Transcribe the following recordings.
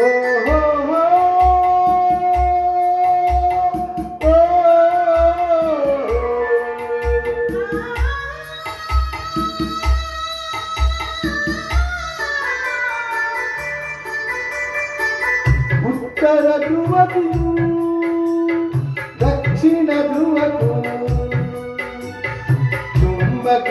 ఓహో ఉత్తర ధ్రువకు దక్షిణ ధ్రువకు చుంబక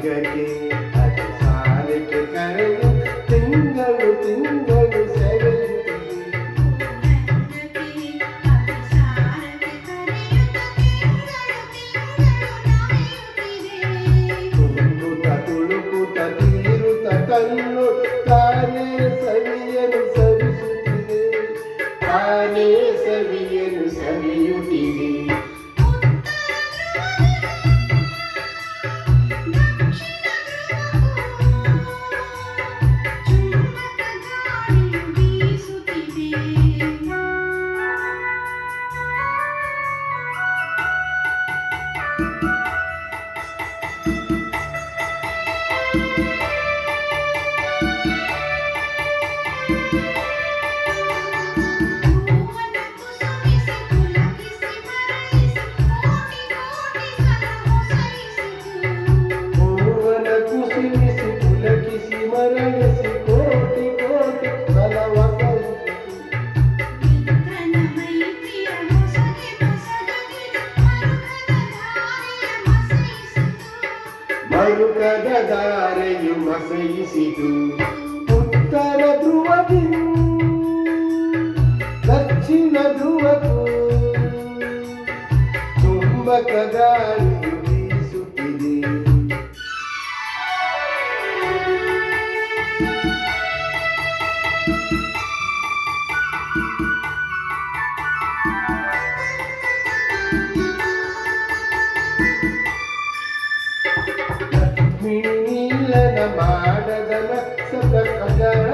ರಂಗಕ್ಕೆ ಅದು ಸಾಲಕ್ಕೆ ಕರೆದು ತಿಂಗಳು ತಿಂಗಳು ಸೆಳೆಯುತ್ತಿದೆ ತುಂಗುತ ತುಳುಕುತ ತೀರುತ ತನ್ನು ಮರುಕದಾರೆಯು ಮಸಯಿಸಿತು ಉತ್ತರ ಧ್ರುವದಿ ದಕ್ಷಿಣ ಧ್ರುವದು ತುಂಬಕದಾರಿ Jai